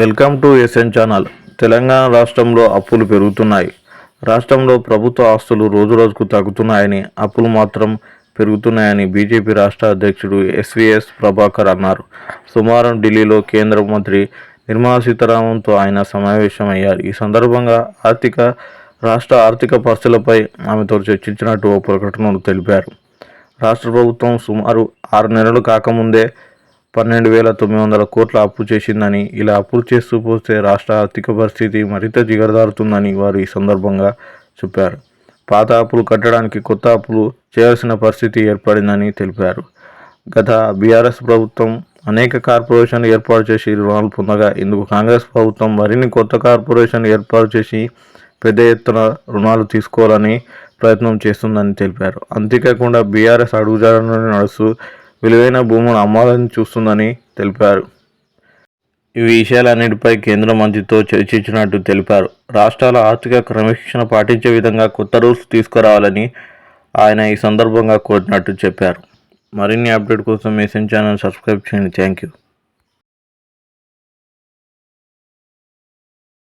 Welcome to SN channel. Telangana రాష్ట్రంలో అప్పులు పెరుగుతున్నాయి. రాష్ట్రంలో ప్రభుత్వ ఆస్తులు రోజురోజుకు తగ్గుతున్నాయని అప్పులు మాత్రం పెరుగుతున్నాయని బీజేపీ రాష్ట్ర అధ్యక్షుడు ఎస్వీఎస్ ప్రభాకర్ అన్నారు. సోమవారం ఢిల్లీలో కేంద్ర మంత్రి నిర్మలా సీతారామన్తో ఆయన సమావేశమయ్యారు. ఈ సందర్భంగా ఆర్థిక రాష్ట్ర ఆర్థిక పరిస్థితులపై ఆమెతో చర్చించినట్టు ఓ ప్రకటనను తెలిపారు. రాష్ట్ర ప్రభుత్వం సుమారు ఆరు నెలలు కాకముందే పన్నెండు వేల తొమ్మిది వందల కోట్ల అప్పు చేసిందని ఇలా అప్పులు చేస్తూ పోతే రాష్ట్ర ఆర్థిక పరిస్థితి మరింత దిగజారుతుందని వారు ఈ సందర్భంగా చెప్పారు. పాత అప్పులు కట్టడానికి కొత్త అప్పులు చేయాల్సిన పరిస్థితి ఏర్పడిందని తెలిపారు. గత బీఆర్ఎస్ ప్రభుత్వం అనేక కార్పొరేషన్లు ఏర్పాటు చేసి రుణాలు పొందగా ఇందుకు కాంగ్రెస్ ప్రభుత్వం మరిన్ని కొత్త కార్పొరేషన్లు ఏర్పాటు చేసి పెద్ద ఎత్తున రుణాలు తీసుకోవాలని ప్రయత్నం చేస్తుందని తెలిపారు. అంతేకాకుండా బీఆర్ఎస్ అడుగుజాడలను నడుస్తూ విలువైన భూములు అమ్మాలని చూస్తుందని తెలిపారు. ఈ విషయాలన్నిటిపై కేంద్ర మంత్రితో చర్చించినట్టు తెలిపారు. రాష్ట్రాల ఆర్థిక క్రమశిక్షణ పాటించే విధంగా కొత్త రూల్స్ తీసుకురావాలని ఆయన ఈ సందర్భంగా కోరినట్టు చెప్పారు. మరిన్ని అప్డేట్ కోసం ఎస్ఎన్ ఛానల్ సబ్స్క్రైబ్ చేయండి. Thank you